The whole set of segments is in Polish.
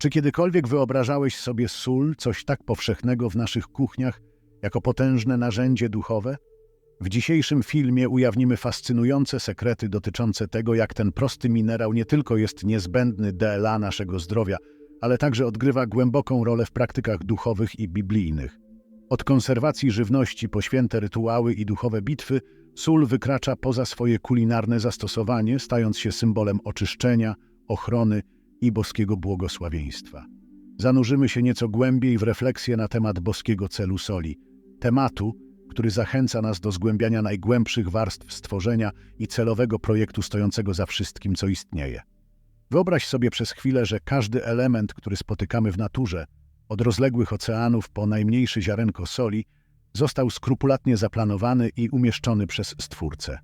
Czy kiedykolwiek wyobrażałeś sobie sól, coś tak powszechnego w naszych kuchniach, jako potężne narzędzie duchowe? W dzisiejszym filmie ujawnimy fascynujące sekrety dotyczące tego, jak ten prosty minerał nie tylko jest niezbędny dla naszego zdrowia, ale także odgrywa głęboką rolę w praktykach duchowych i biblijnych. Od konserwacji żywności po święte rytuały i duchowe bitwy, sól wykracza poza swoje kulinarne zastosowanie, stając się symbolem oczyszczenia, ochrony i boskiego błogosławieństwa. Zanurzymy się nieco głębiej w refleksję na temat boskiego celu soli, tematu, który zachęca nas do zgłębiania najgłębszych warstw stworzenia i celowego projektu stojącego za wszystkim, co istnieje. Wyobraź sobie przez chwilę, że każdy element, który spotykamy w naturze, od rozległych oceanów po najmniejszy ziarenko soli, został skrupulatnie zaplanowany i umieszczony przez Stwórcę.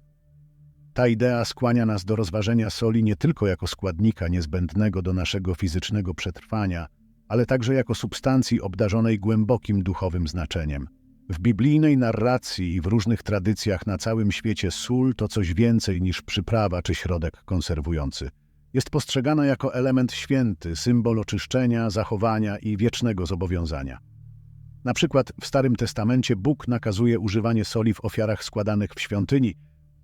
Ta idea skłania nas do rozważenia soli nie tylko jako składnika niezbędnego do naszego fizycznego przetrwania, ale także jako substancji obdarzonej głębokim duchowym znaczeniem. W biblijnej narracji i w różnych tradycjach na całym świecie sól to coś więcej niż przyprawa czy środek konserwujący. Jest postrzegana jako element święty, symbol oczyszczenia, zachowania i wiecznego zobowiązania. Na przykład w Starym Testamencie Bóg nakazuje używanie soli w ofiarach składanych w świątyni,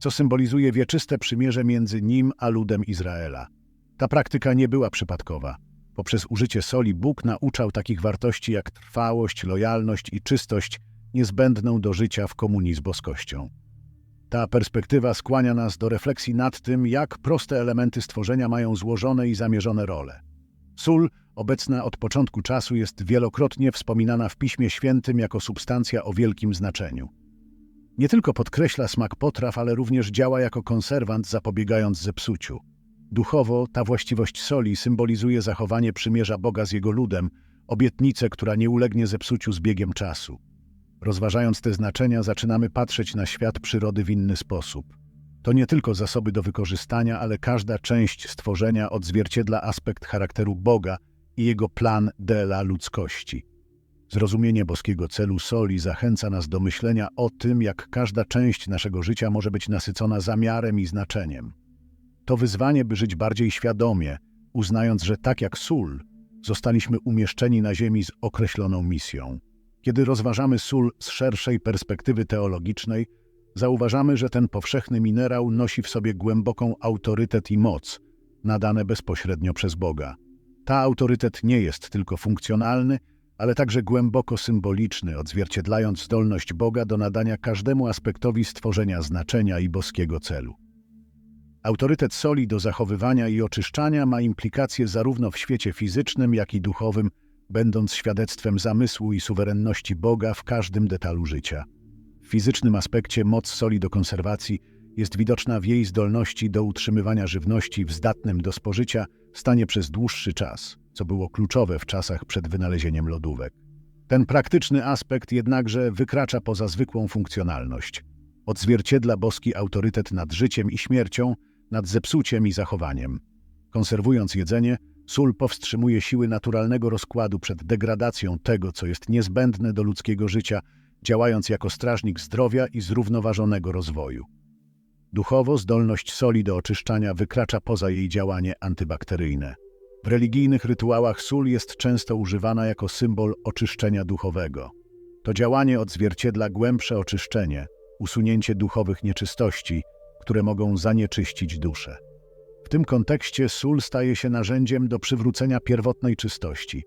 co symbolizuje wieczyste przymierze między nim a ludem Izraela. Ta praktyka nie była przypadkowa. Poprzez użycie soli Bóg nauczał takich wartości jak trwałość, lojalność i czystość, niezbędną do życia w komunii z boskością. Ta perspektywa skłania nas do refleksji nad tym, jak proste elementy stworzenia mają złożone i zamierzone role. Sól, obecna od początku czasu, jest wielokrotnie wspominana w Piśmie Świętym jako substancja o wielkim znaczeniu. Nie tylko podkreśla smak potraw, ale również działa jako konserwant, zapobiegając zepsuciu. Duchowo ta właściwość soli symbolizuje zachowanie przymierza Boga z jego ludem, obietnicę, która nie ulegnie zepsuciu z biegiem czasu. Rozważając te znaczenia, zaczynamy patrzeć na świat przyrody w inny sposób. To nie tylko zasoby do wykorzystania, ale każda część stworzenia odzwierciedla aspekt charakteru Boga i jego plan dla ludzkości. Zrozumienie boskiego celu soli zachęca nas do myślenia o tym, jak każda część naszego życia może być nasycona zamiarem i znaczeniem. To wyzwanie, by żyć bardziej świadomie, uznając, że tak jak sól, zostaliśmy umieszczeni na ziemi z określoną misją. Kiedy rozważamy sól z szerszej perspektywy teologicznej, zauważamy, że ten powszechny minerał nosi w sobie głęboką autorytet i moc, nadane bezpośrednio przez Boga. Ta autorytet nie jest tylko funkcjonalny, ale także głęboko symboliczny, odzwierciedlając zdolność Boga do nadania każdemu aspektowi stworzenia znaczenia i boskiego celu. Autorytet soli do zachowywania i oczyszczania ma implikacje zarówno w świecie fizycznym, jak i duchowym, będąc świadectwem zamysłu i suwerenności Boga w każdym detalu życia. W fizycznym aspekcie moc soli do konserwacji jest widoczna w jej zdolności do utrzymywania żywności w zdatnym do spożycia stanie przez dłuższy czas, co było kluczowe w czasach przed wynalezieniem lodówek. Ten praktyczny aspekt jednakże wykracza poza zwykłą funkcjonalność. Odzwierciedla boski autorytet nad życiem i śmiercią, nad zepsuciem i zachowaniem. Konserwując jedzenie, Sól powstrzymuje siły naturalnego rozkładu przed degradacją tego, co jest niezbędne do ludzkiego życia, działając jako strażnik zdrowia i zrównoważonego rozwoju. Duchowo zdolność soli do oczyszczania wykracza poza jej działanie antybakteryjne. W religijnych rytuałach sól jest często używana jako symbol oczyszczenia duchowego. To działanie odzwierciedla głębsze oczyszczenie, usunięcie duchowych nieczystości, które mogą zanieczyścić duszę tym kontekście sól staje się narzędziem do przywrócenia pierwotnej czystości,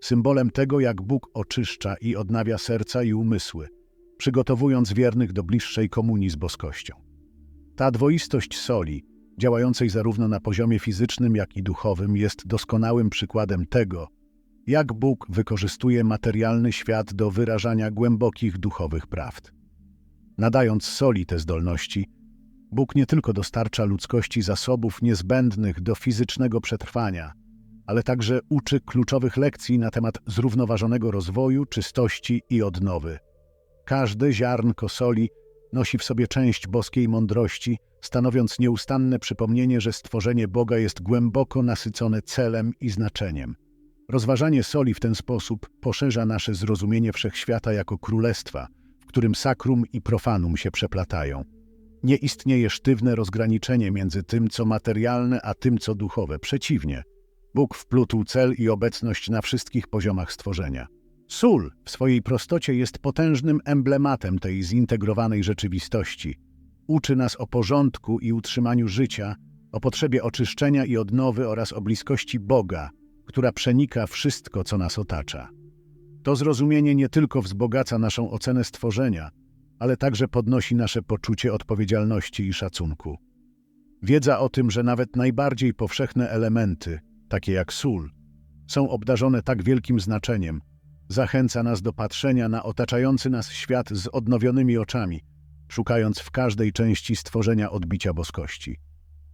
symbolem tego, jak Bóg oczyszcza i odnawia serca i umysły, przygotowując wiernych do bliższej komunii z boskością. Ta dwoistość soli, działającej zarówno na poziomie fizycznym, jak i duchowym, jest doskonałym przykładem tego, jak Bóg wykorzystuje materialny świat do wyrażania głębokich duchowych prawd. Nadając soli te zdolności, Bóg nie tylko dostarcza ludzkości zasobów niezbędnych do fizycznego przetrwania, ale także uczy kluczowych lekcji na temat zrównoważonego rozwoju, czystości i odnowy. Każde ziarnko soli nosi w sobie część boskiej mądrości, stanowiąc nieustanne przypomnienie, że stworzenie Boga jest głęboko nasycone celem i znaczeniem. Rozważanie soli w ten sposób poszerza nasze zrozumienie wszechświata jako królestwa, w którym sakrum i profanum się przeplatają. Nie istnieje sztywne rozgraniczenie między tym, co materialne, a tym, co duchowe. Przeciwnie, Bóg wplótł cel i obecność na wszystkich poziomach stworzenia. Sól w swojej prostocie jest potężnym emblematem tej zintegrowanej rzeczywistości. Uczy nas o porządku i utrzymaniu życia, o potrzebie oczyszczenia i odnowy oraz o bliskości Boga, która przenika wszystko, co nas otacza. To zrozumienie nie tylko wzbogaca naszą ocenę stworzenia, ale także podnosi nasze poczucie odpowiedzialności i szacunku. Wiedza o tym, że nawet najbardziej powszechne elementy, takie jak sól, są obdarzone tak wielkim znaczeniem, zachęca nas do patrzenia na otaczający nas świat z odnowionymi oczami, szukając w każdej części stworzenia odbicia boskości.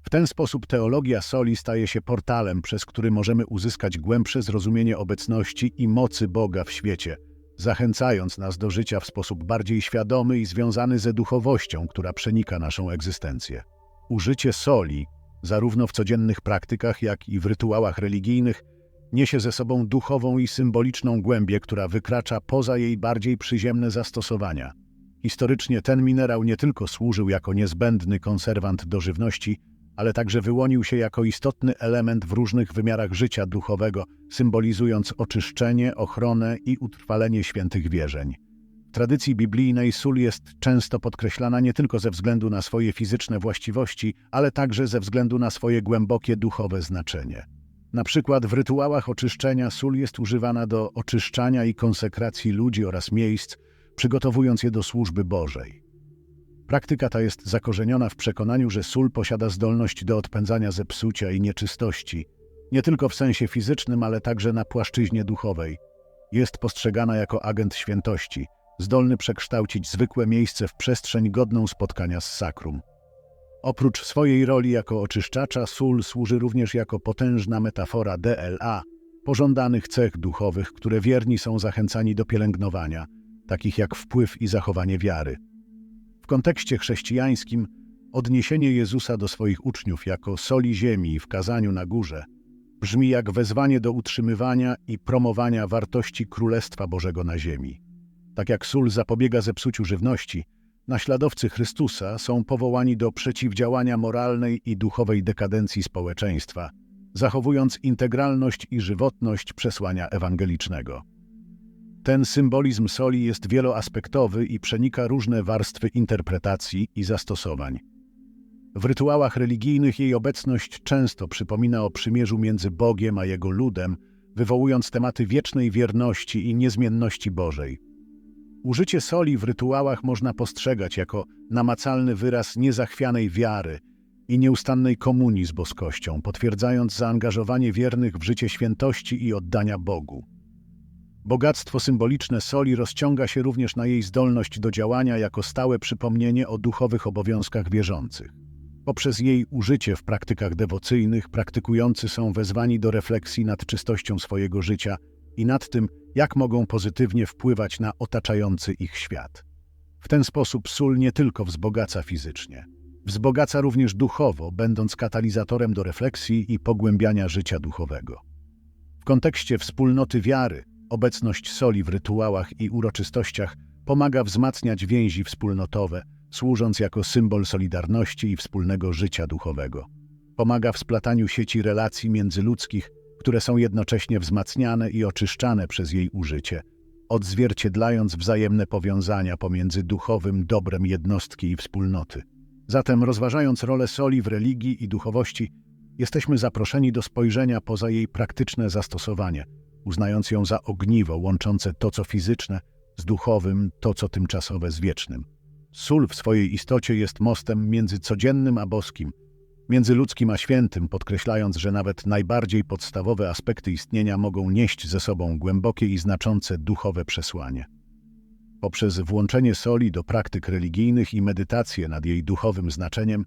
W ten sposób teologia soli staje się portalem, przez który możemy uzyskać głębsze zrozumienie obecności i mocy Boga w świecie, zachęcając nas do życia w sposób bardziej świadomy i związany ze duchowością, która przenika naszą egzystencję. Użycie soli, zarówno w codziennych praktykach, jak i w rytuałach religijnych, niesie ze sobą duchową i symboliczną głębię, która wykracza poza jej bardziej przyziemne zastosowania. Historycznie ten minerał nie tylko służył jako niezbędny konserwant do żywności, ale także wyłonił się jako istotny element w różnych wymiarach życia duchowego, symbolizując oczyszczenie, ochronę i utrwalenie świętych wierzeń. W tradycji biblijnej sól jest często podkreślana nie tylko ze względu na swoje fizyczne właściwości, ale także ze względu na swoje głębokie duchowe znaczenie. Na przykład w rytuałach oczyszczenia sól jest używana do oczyszczania i konsekracji ludzi oraz miejsc, przygotowując je do służby Bożej. Praktyka ta jest zakorzeniona w przekonaniu, że sól posiada zdolność do odpędzania zepsucia i nieczystości, nie tylko w sensie fizycznym, ale także na płaszczyźnie duchowej. Jest postrzegana jako agent świętości, zdolny przekształcić zwykłe miejsce w przestrzeń godną spotkania z sakrum. Oprócz swojej roli jako oczyszczacza, sól służy również jako potężna metafora DLA, pożądanych cech duchowych, które wierni są zachęcani do pielęgnowania, takich jak wpływ i zachowanie wiary. W kontekście chrześcijańskim odniesienie Jezusa do swoich uczniów jako soli ziemi w kazaniu na górze brzmi jak wezwanie do utrzymywania i promowania wartości Królestwa Bożego na ziemi. Tak jak sól zapobiega zepsuciu żywności, naśladowcy Chrystusa są powołani do przeciwdziałania moralnej i duchowej dekadencji społeczeństwa, zachowując integralność i żywotność przesłania ewangelicznego. Ten symbolizm soli jest wieloaspektowy i przenika różne warstwy interpretacji i zastosowań. W rytuałach religijnych jej obecność często przypomina o przymierzu między Bogiem a Jego ludem, wywołując tematy wiecznej wierności i niezmienności Bożej. Użycie soli w rytuałach można postrzegać jako namacalny wyraz niezachwianej wiary i nieustannej komunii z boskością, potwierdzając zaangażowanie wiernych w życie świętości i oddania Bogu. Bogactwo symboliczne soli rozciąga się również na jej zdolność do działania jako stałe przypomnienie o duchowych obowiązkach wierzących. Poprzez jej użycie w praktykach dewocyjnych praktykujący są wezwani do refleksji nad czystością swojego życia i nad tym, jak mogą pozytywnie wpływać na otaczający ich świat. W ten sposób sól nie tylko wzbogaca fizycznie, wzbogaca również duchowo, będąc katalizatorem do refleksji i pogłębiania życia duchowego. W kontekście wspólnoty wiary, Obecność soli w rytuałach i uroczystościach pomaga wzmacniać więzi wspólnotowe, służąc jako symbol solidarności i wspólnego życia duchowego. Pomaga w splataniu sieci relacji międzyludzkich, które są jednocześnie wzmacniane i oczyszczane przez jej użycie, odzwierciedlając wzajemne powiązania pomiędzy duchowym dobrem jednostki i wspólnoty. Zatem, rozważając rolę soli w religii i duchowości, jesteśmy zaproszeni do spojrzenia poza jej praktyczne zastosowanie – uznając ją za ogniwo łączące to, co fizyczne, z duchowym, to, co tymczasowe, z wiecznym. Sól w swojej istocie jest mostem między codziennym a boskim, między ludzkim a świętym, podkreślając, że nawet najbardziej podstawowe aspekty istnienia mogą nieść ze sobą głębokie i znaczące duchowe przesłanie. Poprzez włączenie soli do praktyk religijnych i medytację nad jej duchowym znaczeniem,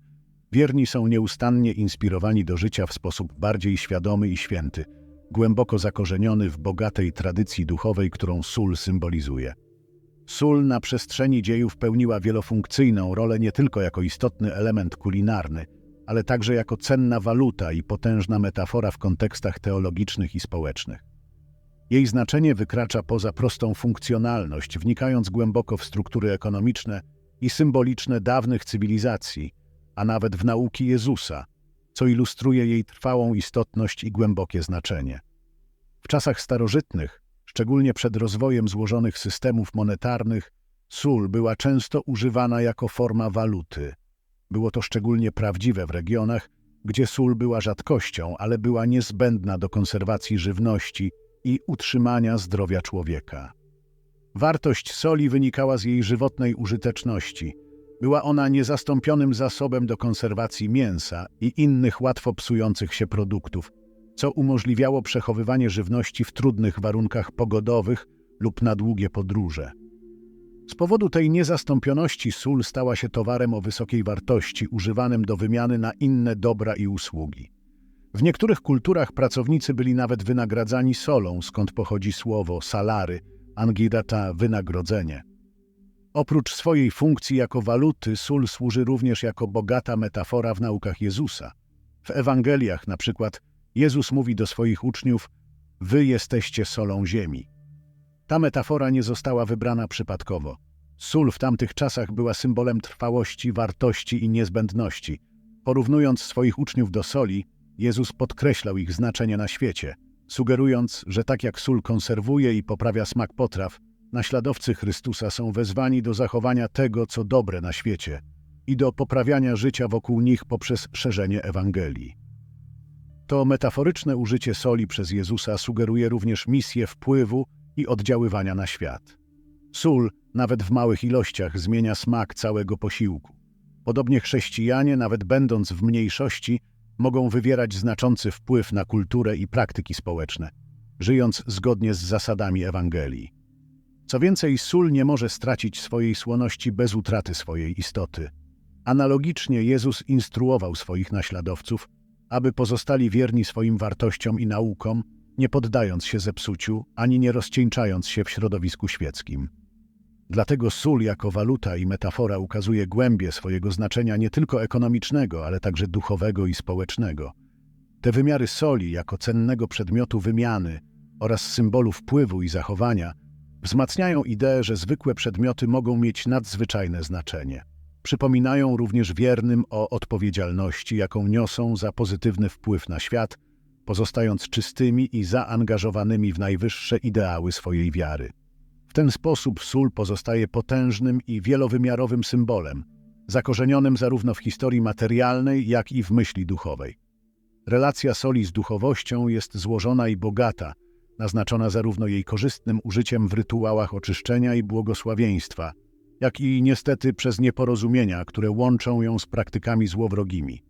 wierni są nieustannie inspirowani do życia w sposób bardziej świadomy i święty – głęboko zakorzeniony w bogatej tradycji duchowej, którą sól symbolizuje. Sól na przestrzeni dziejów pełniła wielofunkcyjną rolę nie tylko jako istotny element kulinarny, ale także jako cenna waluta i potężna metafora w kontekstach teologicznych i społecznych. Jej znaczenie wykracza poza prostą funkcjonalność, wnikając głęboko w struktury ekonomiczne i symboliczne dawnych cywilizacji, a nawet w nauki Jezusa – co ilustruje jej trwałą istotność i głębokie znaczenie. W czasach starożytnych, szczególnie przed rozwojem złożonych systemów monetarnych, sól była często używana jako forma waluty. Było to szczególnie prawdziwe w regionach, gdzie sól była rzadkością, ale była niezbędna do konserwacji żywności i utrzymania zdrowia człowieka. Wartość soli wynikała z jej żywotnej użyteczności. Była ona niezastąpionym zasobem do konserwacji mięsa i innych łatwo psujących się produktów, co umożliwiało przechowywanie żywności w trudnych warunkach pogodowych lub na długie podróże. Z powodu tej niezastąpioności sól stała się towarem o wysokiej wartości, używanym do wymiany na inne dobra i usługi. W niektórych kulturach pracownicy byli nawet wynagradzani solą, skąd pochodzi słowo salary, angidata wynagrodzenie. Oprócz swojej funkcji jako waluty, sól służy również jako bogata metafora w naukach Jezusa. W Ewangeliach na przykład Jezus mówi do swoich uczniów: Wy jesteście solą ziemi. Ta metafora nie została wybrana przypadkowo. Sól w tamtych czasach była symbolem trwałości, wartości i niezbędności. Porównując swoich uczniów do soli, Jezus podkreślał ich znaczenie na świecie, sugerując, że tak jak sól konserwuje i poprawia smak potraw, naśladowcy Chrystusa są wezwani do zachowania tego, co dobre na świecie i do poprawiania życia wokół nich poprzez szerzenie Ewangelii. To metaforyczne użycie soli przez Jezusa sugeruje również misję wpływu i oddziaływania na świat. Sól, nawet w małych ilościach, zmienia smak całego posiłku. Podobnie chrześcijanie, nawet będąc w mniejszości, mogą wywierać znaczący wpływ na kulturę i praktyki społeczne, żyjąc zgodnie z zasadami Ewangelii. Co więcej, sól nie może stracić swojej słoności bez utraty swojej istoty. Analogicznie Jezus instruował swoich naśladowców, aby pozostali wierni swoim wartościom i naukom, nie poddając się zepsuciu, ani nie rozcieńczając się w środowisku świeckim. Dlatego sól jako waluta i metafora ukazuje głębię swojego znaczenia nie tylko ekonomicznego, ale także duchowego i społecznego. Te wymiary soli jako cennego przedmiotu wymiany oraz symbolu wpływu i zachowania wzmacniają ideę, że zwykłe przedmioty mogą mieć nadzwyczajne znaczenie. Przypominają również wiernym o odpowiedzialności, jaką niosą za pozytywny wpływ na świat, pozostając czystymi i zaangażowanymi w najwyższe ideały swojej wiary. W ten sposób sól pozostaje potężnym i wielowymiarowym symbolem, zakorzenionym zarówno w historii materialnej, jak i w myśli duchowej. Relacja soli z duchowością jest złożona i bogata, naznaczona zarówno jej korzystnym użyciem w rytuałach oczyszczenia i błogosławieństwa, jak i niestety przez nieporozumienia, które łączą ją z praktykami złowrogimi.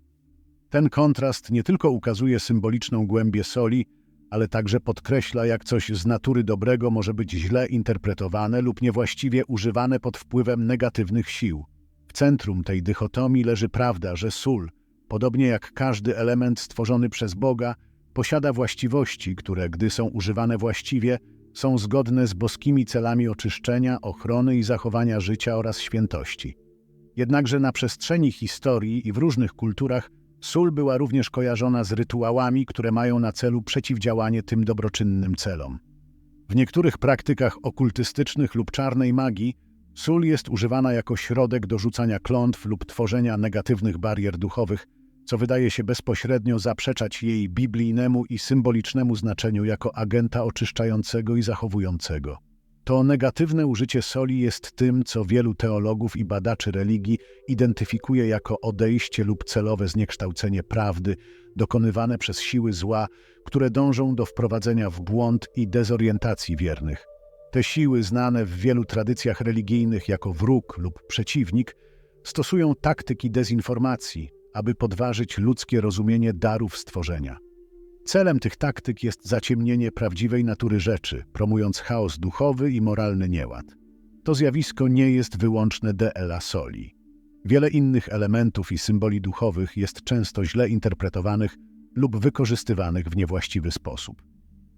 Ten kontrast nie tylko ukazuje symboliczną głębię soli, ale także podkreśla, jak coś z natury dobrego może być źle interpretowane lub niewłaściwie używane pod wpływem negatywnych sił. W centrum tej dychotomii leży prawda, że sól, podobnie jak każdy element stworzony przez Boga, posiada właściwości, które, gdy są używane właściwie, są zgodne z boskimi celami oczyszczenia, ochrony i zachowania życia oraz świętości. Jednakże na przestrzeni historii i w różnych kulturach Sól była również kojarzona z rytuałami, które mają na celu przeciwdziałanie tym dobroczynnym celom. W niektórych praktykach okultystycznych lub czarnej magii sól jest używana jako środek do rzucania klątw lub tworzenia negatywnych barier duchowych, co wydaje się bezpośrednio zaprzeczać jej biblijnemu i symbolicznemu znaczeniu jako agenta oczyszczającego i zachowującego. To negatywne użycie soli jest tym, co wielu teologów i badaczy religii identyfikuje jako odejście lub celowe zniekształcenie prawdy, dokonywane przez siły zła, które dążą do wprowadzenia w błąd i dezorientacji wiernych. Te siły, znane w wielu tradycjach religijnych jako wróg lub przeciwnik, stosują taktyki dezinformacji, aby podważyć ludzkie rozumienie darów stworzenia. Celem tych taktyk jest zaciemnienie prawdziwej natury rzeczy, promując chaos duchowy i moralny nieład. To zjawisko nie jest wyłączne DLA soli. Wiele innych elementów i symboli duchowych jest często źle interpretowanych lub wykorzystywanych w niewłaściwy sposób.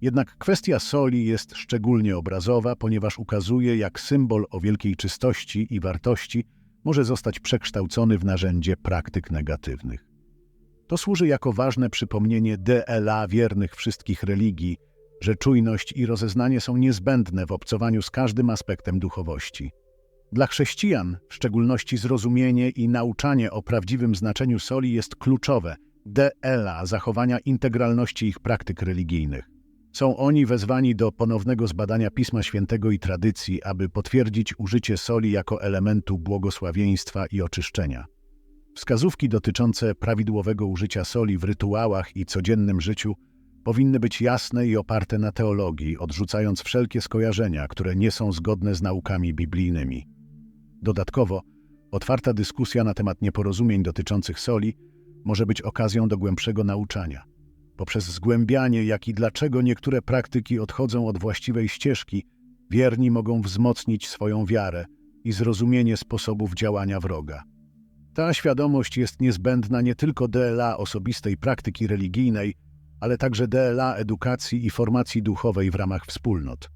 Jednak kwestia soli jest szczególnie obrazowa, ponieważ ukazuje, jak symbol o wielkiej czystości i wartości może zostać przekształcony w narzędzie praktyk negatywnych. To służy jako ważne przypomnienie DLA wiernych wszystkich religii, że czujność i rozeznanie są niezbędne w obcowaniu z każdym aspektem duchowości. Dla chrześcijan, w szczególności zrozumienie i nauczanie o prawdziwym znaczeniu soli jest kluczowe, DLA zachowania integralności ich praktyk religijnych. Są oni wezwani do ponownego zbadania Pisma Świętego i tradycji, aby potwierdzić użycie soli jako elementu błogosławieństwa i oczyszczenia. Wskazówki dotyczące prawidłowego użycia soli w rytuałach i codziennym życiu powinny być jasne i oparte na teologii, odrzucając wszelkie skojarzenia, które nie są zgodne z naukami biblijnymi. Dodatkowo, otwarta dyskusja na temat nieporozumień dotyczących soli może być okazją do głębszego nauczania. Poprzez zgłębianie, jak i dlaczego niektóre praktyki odchodzą od właściwej ścieżki, wierni mogą wzmocnić swoją wiarę i zrozumienie sposobów działania wroga. Ta świadomość jest niezbędna nie tylko DLA osobistej praktyki religijnej, ale także DLA edukacji i formacji duchowej w ramach wspólnot.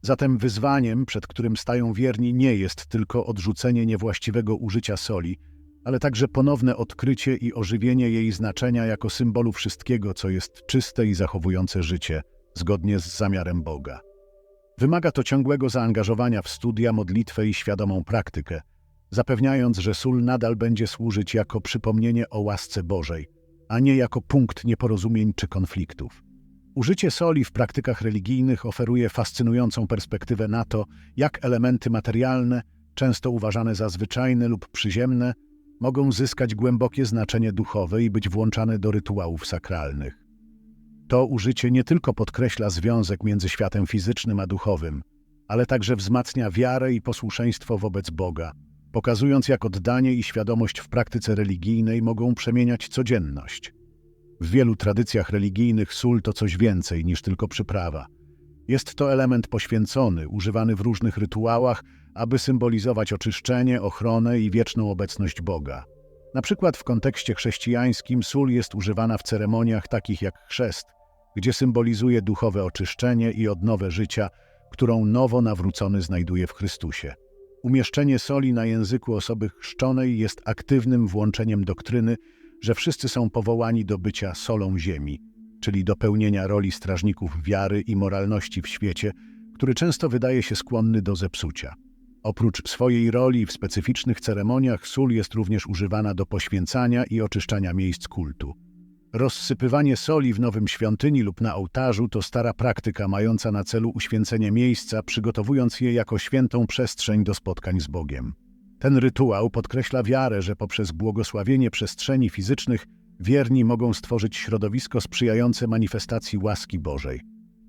Zatem wyzwaniem, przed którym stają wierni, nie jest tylko odrzucenie niewłaściwego użycia soli, ale także ponowne odkrycie i ożywienie jej znaczenia jako symbolu wszystkiego, co jest czyste i zachowujące życie, zgodnie z zamiarem Boga. Wymaga to ciągłego zaangażowania w studia, modlitwę i świadomą praktykę, zapewniając, że sól nadal będzie służyć jako przypomnienie o łasce Bożej, a nie jako punkt nieporozumień czy konfliktów. Użycie soli w praktykach religijnych oferuje fascynującą perspektywę na to, jak elementy materialne, często uważane za zwyczajne lub przyziemne, mogą zyskać głębokie znaczenie duchowe i być włączane do rytuałów sakralnych. To użycie nie tylko podkreśla związek między światem fizycznym a duchowym, ale także wzmacnia wiarę i posłuszeństwo wobec Boga, pokazując jak oddanie i świadomość w praktyce religijnej mogą przemieniać codzienność. W wielu tradycjach religijnych sól to coś więcej niż tylko przyprawa. Jest to element poświęcony, używany w różnych rytuałach, aby symbolizować oczyszczenie, ochronę i wieczną obecność Boga. Na przykład w kontekście chrześcijańskim sól jest używana w ceremoniach takich jak chrzest, gdzie symbolizuje duchowe oczyszczenie i odnowę życia, którą nowo nawrócony znajduje w Chrystusie. Umieszczenie soli na języku osoby chrzczonej jest aktywnym włączeniem doktryny, że wszyscy są powołani do bycia solą ziemi, czyli do pełnienia roli strażników wiary i moralności w świecie, który często wydaje się skłonny do zepsucia. Oprócz swojej roli w specyficznych ceremoniach, sól jest również używana do poświęcania i oczyszczania miejsc kultu. Rozsypywanie soli w nowym świątyni lub na ołtarzu to stara praktyka mająca na celu uświęcenie miejsca, przygotowując je jako świętą przestrzeń do spotkań z Bogiem. Ten rytuał podkreśla wiarę, że poprzez błogosławienie przestrzeni fizycznych wierni mogą stworzyć środowisko sprzyjające manifestacji łaski Bożej.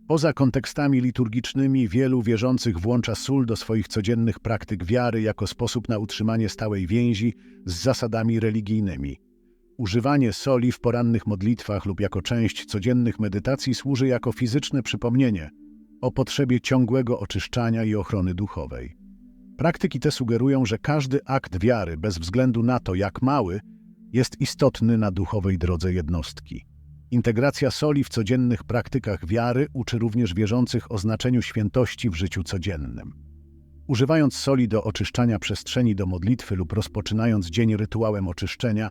Poza kontekstami liturgicznymi wielu wierzących włącza sól do swoich codziennych praktyk wiary jako sposób na utrzymanie stałej więzi z zasadami religijnymi. Używanie soli w porannych modlitwach lub jako część codziennych medytacji służy jako fizyczne przypomnienie o potrzebie ciągłego oczyszczania i ochrony duchowej. Praktyki te sugerują, że każdy akt wiary, bez względu na to, jak mały, jest istotny na duchowej drodze jednostki. Integracja soli w codziennych praktykach wiary uczy również wierzących o znaczeniu świętości w życiu codziennym. Używając soli do oczyszczania przestrzeni do modlitwy lub rozpoczynając dzień rytuałem oczyszczenia,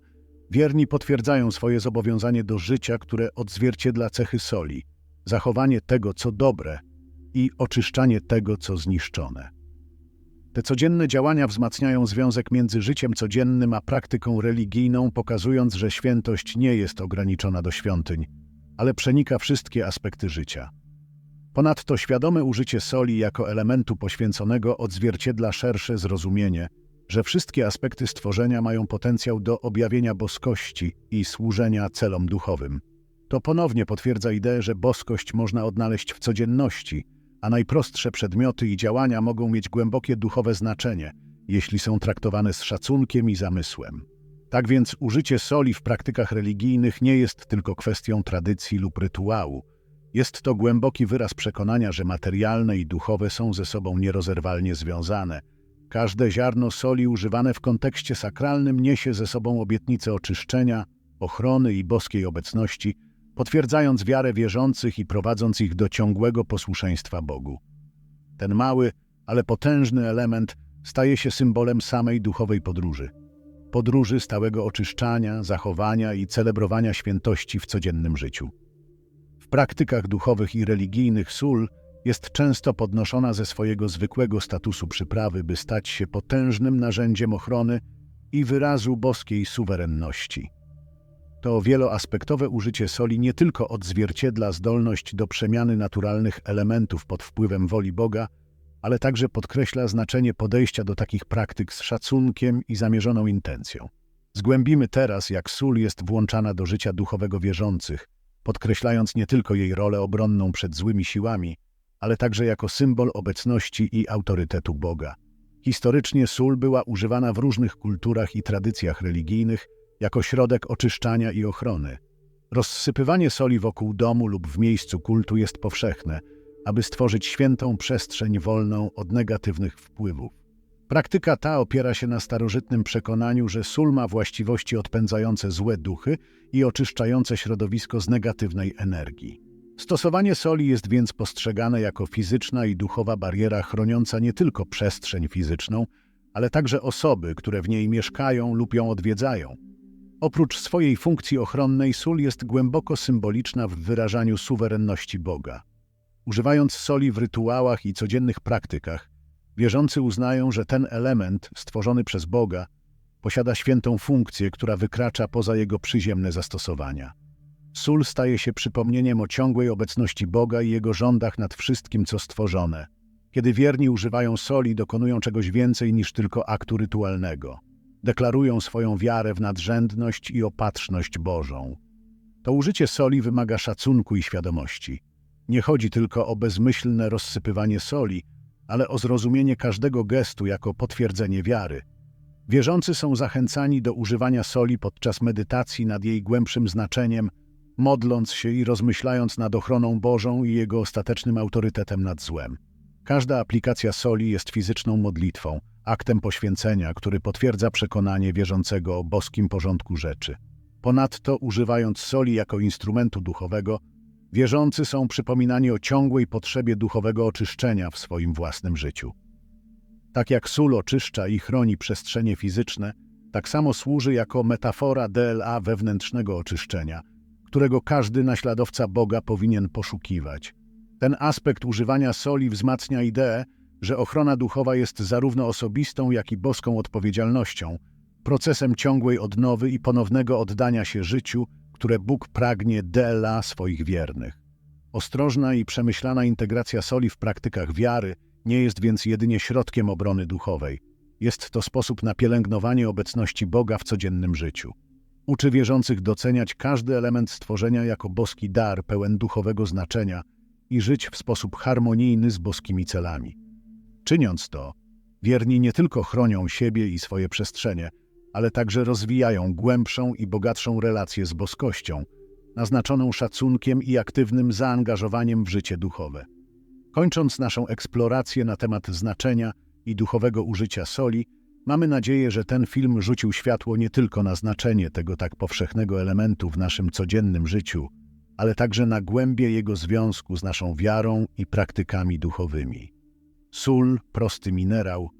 wierni potwierdzają swoje zobowiązanie do życia, które odzwierciedla cechy soli, zachowanie tego, co dobre i oczyszczanie tego, co zniszczone. Te codzienne działania wzmacniają związek między życiem codziennym a praktyką religijną, pokazując, że świętość nie jest ograniczona do świątyń, ale przenika wszystkie aspekty życia. Ponadto świadome użycie soli jako elementu poświęconego odzwierciedla szersze zrozumienie, że wszystkie aspekty stworzenia mają potencjał do objawienia boskości i służenia celom duchowym. To ponownie potwierdza ideę, że boskość można odnaleźć w codzienności – a najprostsze przedmioty i działania mogą mieć głębokie duchowe znaczenie, jeśli są traktowane z szacunkiem i zamysłem. Tak więc użycie soli w praktykach religijnych nie jest tylko kwestią tradycji lub rytuału. Jest to głęboki wyraz przekonania, że materialne i duchowe są ze sobą nierozerwalnie związane. Każde ziarno soli używane w kontekście sakralnym niesie ze sobą obietnicę oczyszczenia, ochrony i boskiej obecności, potwierdzając wiarę wierzących i prowadząc ich do ciągłego posłuszeństwa Bogu. Ten mały, ale potężny element staje się symbolem samej duchowej podróży. Podróży stałego oczyszczania, zachowania i celebrowania świętości w codziennym życiu. W praktykach duchowych i religijnych sól jest często podnoszona ze swojego zwykłego statusu przyprawy, by stać się potężnym narzędziem ochrony i wyrazu boskiej suwerenności. To wieloaspektowe użycie soli nie tylko odzwierciedla zdolność do przemiany naturalnych elementów pod wpływem woli Boga, ale także podkreśla znaczenie podejścia do takich praktyk z szacunkiem i zamierzoną intencją. Zgłębimy teraz, jak sól jest włączana do życia duchowego wierzących, podkreślając nie tylko jej rolę obronną przed złymi siłami, ale także jako symbol obecności i autorytetu Boga. Historycznie sól była używana w różnych kulturach i tradycjach religijnych jako środek oczyszczania i ochrony. Rozsypywanie soli wokół domu lub w miejscu kultu jest powszechne, aby stworzyć świętą przestrzeń wolną od negatywnych wpływów. Praktyka ta opiera się na starożytnym przekonaniu, że sól ma właściwości odpędzające złe duchy i oczyszczające środowisko z negatywnej energii. Stosowanie soli jest więc postrzegane jako fizyczna i duchowa bariera chroniąca nie tylko przestrzeń fizyczną, ale także osoby, które w niej mieszkają lub ją odwiedzają. Oprócz swojej funkcji ochronnej sól jest głęboko symboliczna w wyrażaniu suwerenności Boga. Używając soli w rytuałach i codziennych praktykach, wierzący uznają, że ten element, stworzony przez Boga, posiada świętą funkcję, która wykracza poza jego przyziemne zastosowania. Sól staje się przypomnieniem o ciągłej obecności Boga i Jego rządach nad wszystkim, co stworzone. Kiedy wierni używają soli, dokonują czegoś więcej niż tylko aktu rytualnego. Deklarują swoją wiarę w nadrzędność i opatrzność Bożą. To użycie soli wymaga szacunku i świadomości. Nie chodzi tylko o bezmyślne rozsypywanie soli, ale o zrozumienie każdego gestu jako potwierdzenie wiary. Wierzący są zachęcani do używania soli podczas medytacji nad jej głębszym znaczeniem – modląc się i rozmyślając nad ochroną Bożą i Jego ostatecznym autorytetem nad złem. Każda aplikacja soli jest fizyczną modlitwą, aktem poświęcenia, który potwierdza przekonanie wierzącego o boskim porządku rzeczy. Ponadto, używając soli jako instrumentu duchowego, wierzący są przypominani o ciągłej potrzebie duchowego oczyszczenia w swoim własnym życiu. Tak jak sól oczyszcza i chroni przestrzenie fizyczne, tak samo służy jako metafora DLA wewnętrznego oczyszczenia – którego każdy naśladowca Boga powinien poszukiwać. Ten aspekt używania soli wzmacnia ideę, że ochrona duchowa jest zarówno osobistą, jak i boską odpowiedzialnością, procesem ciągłej odnowy i ponownego oddania się życiu, które Bóg pragnie dla swoich wiernych. Ostrożna i przemyślana integracja soli w praktykach wiary nie jest więc jedynie środkiem obrony duchowej. Jest to sposób na pielęgnowanie obecności Boga w codziennym życiu. Uczy wierzących doceniać każdy element stworzenia jako boski dar pełen duchowego znaczenia i żyć w sposób harmonijny z boskimi celami. Czyniąc to, wierni nie tylko chronią siebie i swoje przestrzenie, ale także rozwijają głębszą i bogatszą relację z boskością, naznaczoną szacunkiem i aktywnym zaangażowaniem w życie duchowe. Kończąc naszą eksplorację na temat znaczenia i duchowego użycia soli, Mamy nadzieję, że ten film rzucił światło nie tylko na znaczenie tego tak powszechnego elementu w naszym codziennym życiu, ale także na głębie jego związku z naszą wiarą i praktykami duchowymi. Sól, prosty minerał,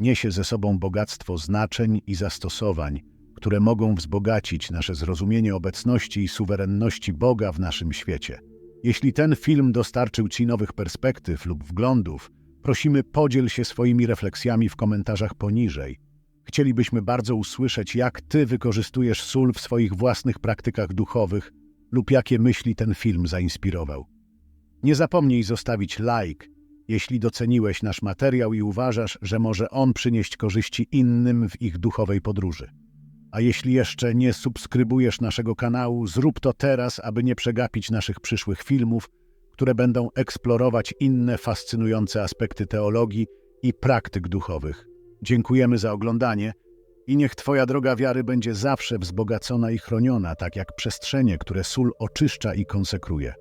niesie ze sobą bogactwo znaczeń i zastosowań, które mogą wzbogacić nasze zrozumienie obecności i suwerenności Boga w naszym świecie. Jeśli ten film dostarczył Ci nowych perspektyw lub wglądów, Prosimy, podziel się swoimi refleksjami w komentarzach poniżej. Chcielibyśmy bardzo usłyszeć, jak Ty wykorzystujesz sól w swoich własnych praktykach duchowych lub jakie myśli ten film zainspirował. Nie zapomnij zostawić like, jeśli doceniłeś nasz materiał i uważasz, że może on przynieść korzyści innym w ich duchowej podróży. A jeśli jeszcze nie subskrybujesz naszego kanału, zrób to teraz, aby nie przegapić naszych przyszłych filmów – które będą eksplorować inne fascynujące aspekty teologii i praktyk duchowych. Dziękujemy za oglądanie i niech Twoja droga wiary będzie zawsze wzbogacona i chroniona, tak jak przestrzenie, które sól oczyszcza i konsekruje.